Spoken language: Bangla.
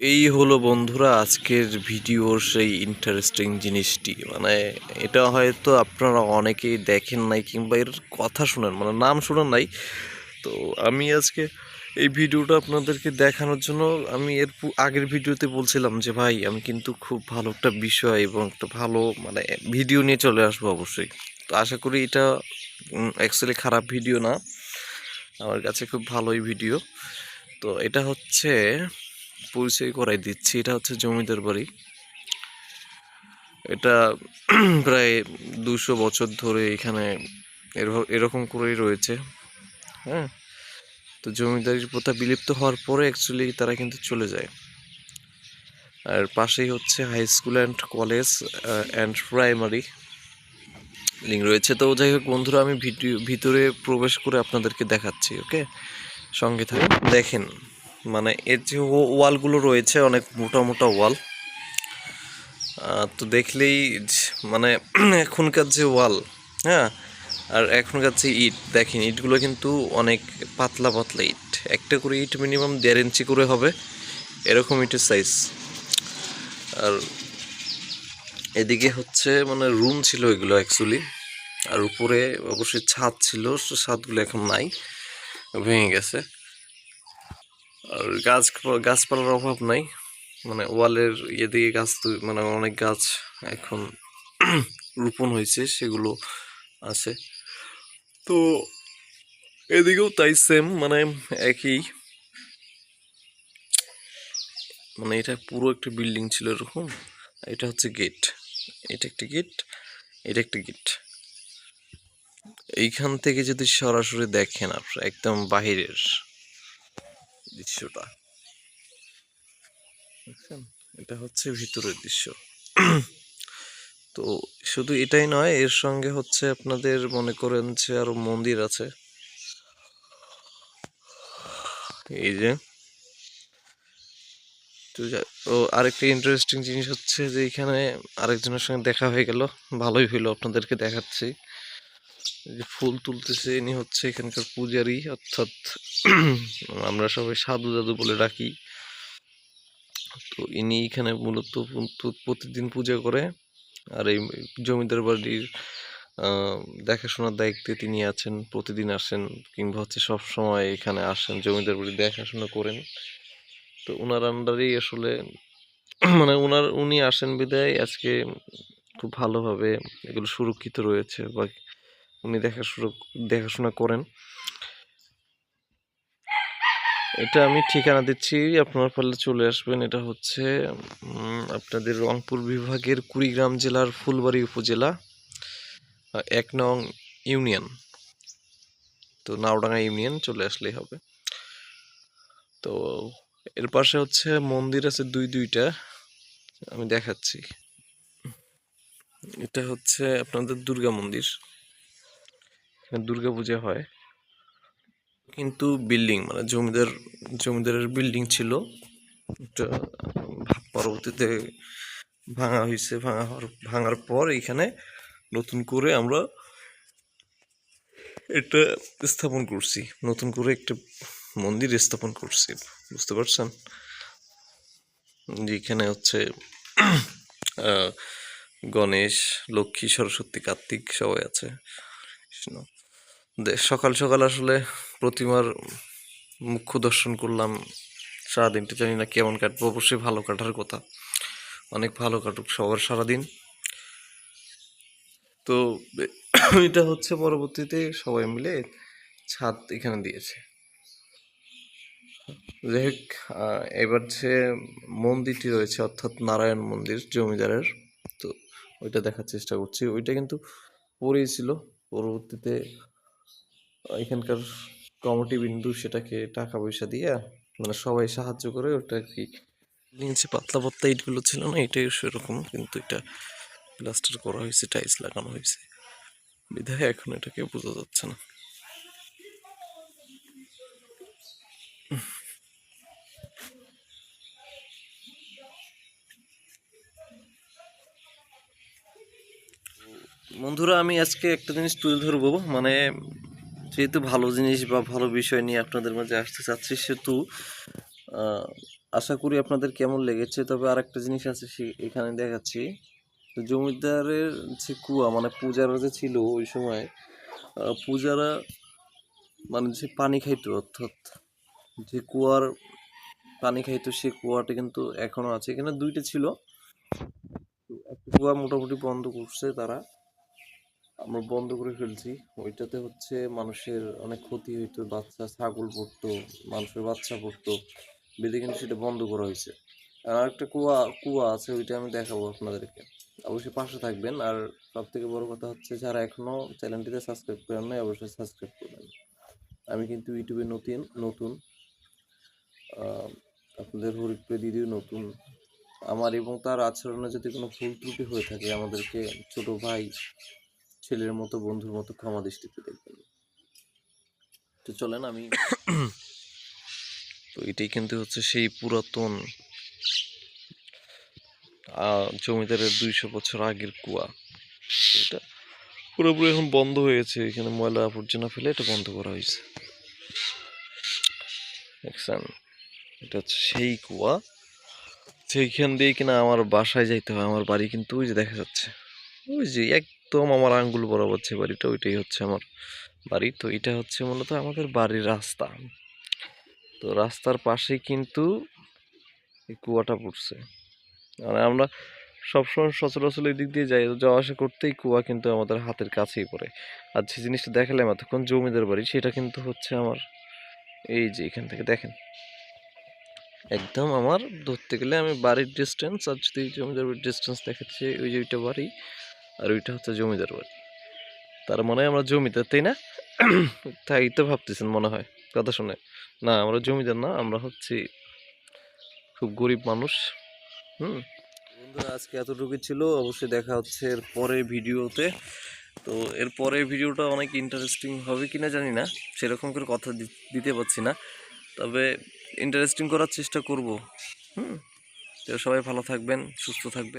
এই হলো বন্ধুরা আজকের ভিডিওর সেই ইন্টারেস্টিং জিনিসটি। মানে এটা হয়তো আপনারা অনেকেই দেখেন নাই কিংবা এর কথা শুনেন মানে নাম শুনেন নাই। তো আমি আজকে এই ভিডিওটা আপনাদেরকে দেখানোর জন্য আমি এর আগের ভিডিওতে বলছিলাম যে, ভাই, আমি কিন্তু খুব ভালো একটা বিষয় এবং একটা ভালো মানে ভিডিও নিয়ে চলে আসব অবশ্যই। তো আশা করি এটা অ্যাকচুয়ালি খারাপ ভিডিও না। আমার কাছে খুব ভালোই ভিডিও। তো এটা হচ্ছে পরিচয় করাই দিচ্ছি। এটা হচ্ছে জমিদার বাড়ি। এটা প্রায় দুশো বছর ধরে এখানে এরকম করেই রয়েছে। হ্যাঁ? তো জমিদারির প্রথা বিলুপ্ত হওয়ার পরে অ্যাকচুয়ালি তারা কিন্তু চলে যায়। আর পাশেই হচ্ছে high school and college and primary link রয়েছে। তো যাই হোক বন্ধুরা, আমি ভিডিও ভিতরে প্রবেশ করে আপনাদেরকে দেখাচ্ছি ওকে সঙ্গে থাকুন, দেখেন। মানে এর যে ওয়ালগুলো রয়েছে, অনেক মোটা মোটা ওয়াল। তো দেখলেই মানে এখনকার যে ওয়াল হ্যাঁ আর এখনকার যে ইট, দেখেন ইটগুলো কিন্তু অনেক পাতলা পাতলা ইট। একটা করে ইট মিনিমাম দেড় ইঞ্চি করে হবে, এরকম ইটের সাইজ আর এদিকে হচ্ছে মানে রুম ছিল এগুলো অ্যাকচুয়ালি আর উপরে অবশ্যই ছাদ ছিল ছাদগুলো এখন নাই, ভেঙে গেছে। আর গাছ গাছপালার অভাব নাই। মানে ওয়ালের ইয়ে দিকে গাছ মানে অনেক গাছ এখন রোপণ হয়েছে, সেগুলো আছে। তো এদিকেও তাই সেম মানে একই। মানে এটা পুরো একটা বিল্ডিং ছিল এরকম। এটা হচ্ছে গেট এটা একটা গেট এটা একটা গেট এইখান থেকে যদি সরাসরি দেখেন আপনারা একদম বাহিরের। দৃশ্যটা। দেখছেন? এটা হচ্ছে ভিতরের দৃশ্য। তো শুধু এটাই নয় এর সঙ্গে হচ্ছে আপনাদের মনে করেন যে আরও মন্দির আছে। এই যে। তো ও আরেকটা ইন্টারেস্টিং জিনিস হচ্ছে যে এখানে আরেকজনের সঙ্গে দেখা হয়ে গেল। ভালোই হইল আপনাদেরকে দেখাচ্ছি। যে ফুল তুলতেছে, ইনি হচ্ছে এখানকার পূজারি, অর্থাৎ আমরা সবাই সাধু জাদু বলে ডাকি। তো ইনি এখানে মূলত প্রতিদিন পূজা করে, আর এই জমিদার বাড়ির দেখাশোনার দায়িত্বে তিনি আছেন, প্রতিদিন আসেন, কিংবা হচ্ছে সব সময় এখানে আসেন, জমিদার বাড়ি দেখাশোনা করেন। তো ওনার আন্ডারেই আসলে মানে ওনার উনি আসেন বিদায়, আজকে খুব ভালোভাবে এগুলো সুরক্ষিত রয়েছে, বা উনি দেখাশোনা দেখাশোনা করেন। এটা আমি ঠিকানা দিচ্ছি, আপনার পারলে চলে আসবেন। এটা হচ্ছে আপনাদের রংপুর বিভাগের কুড়িগ্রাম জেলার ফুলবাড়ি উপজেলা এক নং ইউনিয়ন। তো নাওডাঙ্গা ইউনিয়ন চলে আসলেই হবে। তো এর পাশে হচ্ছে মন্দির আছে দুই দুইটা, আমি দেখাচ্ছি। এটা হচ্ছে আপনাদের দুর্গা মন্দির। দুর্গা পূজা হয়। কিন্তু বিল্ডিং মানে জমিদার, জমিদারের বিল্ডিং ছিল। পরবর্তীতে ভাঙা হয়েছে, ভাঙা ভাঙার পর এখানে নতুন করে আমরা এটা স্থাপন করছি। নতুন করে একটা মন্দির স্থাপন করছি, বুঝতে পারছেন? যেখানে হচ্ছে গণেশ, লক্ষ্মী, সরস্বতী, কার্তিক সবাই আছে। কৃষ্ণ সকাল সকাল আসলে প্রতিমার মুখ্য দর্শন করলাম। সারাদিনটা জানি না কেমন কাটবো, অবশ্যই ভালো কাটার কথা। অনেক ভালো কাটুক সবার সারাদিন। তো, এটা হচ্ছে পরবর্তীতে সবাই মিলে ছাদ এখানে দিয়েছে। যাই হোক এবার যে মন্দিরটি রয়েছে, অর্থাৎ নারায়ণ মন্দির, জমিদারের, তো ওইটা দেখার চেষ্টা করছি। ওইটা কিন্তু পরেই পরবর্তীতে এখানকার কমিটি বিন্দু সেটাকে টাকা পয়সা দিয়ে মানে সবাই সাহায্য করে ওটা কি নিচে পাতলা পাতলা ইটগুলো ছিল না এটাই সেরকম, কিন্তু এটা প্লাস্টার করা হয়েছে, টাইলস লাগানো হয়েছে। বিধায় এখন এটাকে বোঝা যাচ্ছে না। বন্ধুরা, আমি আজকে একটা জিনিস তুলে ধরবো। মানে যেহেতু ভালো জিনিস বা ভালো বিষয় নিয়ে আপনাদের মাঝে আসতে চাচ্ছি, সেহেতু আশা করি আপনাদের কেমন লেগেছে। তবে আর একটা জিনিস আছে, সে এখানে দেখাচ্ছি। জমিদারের যে কুয়া মানে পূজারা যে ছিল ওই সময় পূজারা মানে যে পানি খাইতো, অর্থাৎ যে কুয়ার পানি খাইতো, সে কুয়াটা কিন্তু এখনও আছে। এখানে দুইটা ছিল। একটা কুয়া মোটামুটি বন্ধ করছে তারা। আমরা বন্ধ করে ফেলছি। ওইটাতে হচ্ছে মানুষের অনেক ক্ষতি হইতো, বাচ্চা ছাগল পড়তো, মানুষের বাচ্চা পড়তো। বেঁধে কিন্তু সেটা বন্ধ করা হয়েছে। আর একটা কুয়া কুয়া আছে, ওইটা আমি দেখাবো আপনাদেরকে। অবশ্যই পাশে থাকবেন। আর সব থেকে বড় কথা হচ্ছে, যারা এখনও চ্যানেলটিতে সাবস্ক্রাইব করেন নাই, অবশ্যই সাবস্ক্রাইব করবেন। আমি কিন্তু ইউটিউবে নতুন নতুন আপনাদের হরিপ্রিয় দিদিও নতুন। আমার এবং তার আচরণে যদি কোনো ভুল ত্রুটি হয়ে থাকে আমাদেরকে, ছোট ভাই ছেলের মতো, বন্ধুর মতো ক্ষমা দৃষ্টিতে দেখবেন। তো চলেন আমি তো এটাই কিন্তু হচ্ছে সেই পুরাতন জমিদারের দুইশো বছর আগের কুয়া। এটা পুরোপুরি এখন বন্ধ হয়েছে এখানে ময়লা আবর্জনা ফেলে এটা বন্ধ করা হয়েছে। এটা হচ্ছে সেই কুয়া। সেইখান দিয়ে কিনা আমার বাসায় যাইতে হয়। আমার বাড়ি কিন্তু ওই যে দেখা যাচ্ছে। ওই যে একদম আমার আঙ্গুল বরাবর যে বাড়িটা, ওইটাই হচ্ছে আমার বাড়ি। তো এটা হচ্ছে মূলত আমাদের বাড়ির রাস্তা। তো রাস্তার পাশে কিন্তু এই কুয়াটা পড়ছে। মানে আমরা সবসময় সচরাচর এই দিক দিয়ে যাই, যাওয়া আসা করতেই কুয়া কিন্তু আমাদের হাতের কাছেই পড়ে। আর যে জিনিসটা দেখালাম এতক্ষণ জমিদার বাড়ি, সেটা কিন্তু হচ্ছে আমার এই যে এখান থেকে দেখেন। একদম আমার ধরতে গেলে আমি বাড়ির ডিস্টেন্স আর যদি জমিদার বাড়ির ডিস্টেন্স দেখাচ্ছি ওই যে ওইটা বাড়ি আর ওইটা হচ্ছে জমিদার বাড়ি। তার মনে হয় আমরা জমিদার তাই না, তাই তো ভাবতেছেন মনে হয়, কথা শুনে। না, আমরা জমিদার না, আমরা হচ্ছে খুব গরিব মানুষ, হুম? বন্ধুরা, আজকে এতটুকু ছিল, অবশ্যই দেখা হচ্ছে এর পরের ভিডিওতে। তো এর পরের ভিডিওটা অনেক ইন্টারেস্টিং হবে কিনা জানি না, সেরকম করে কথা দিতে পারছি না। তবে ইন্টারেস্টিং করার চেষ্টা করব, হুম? তো সবাই ভালো থাকবেন, সুস্থ থাকবেন।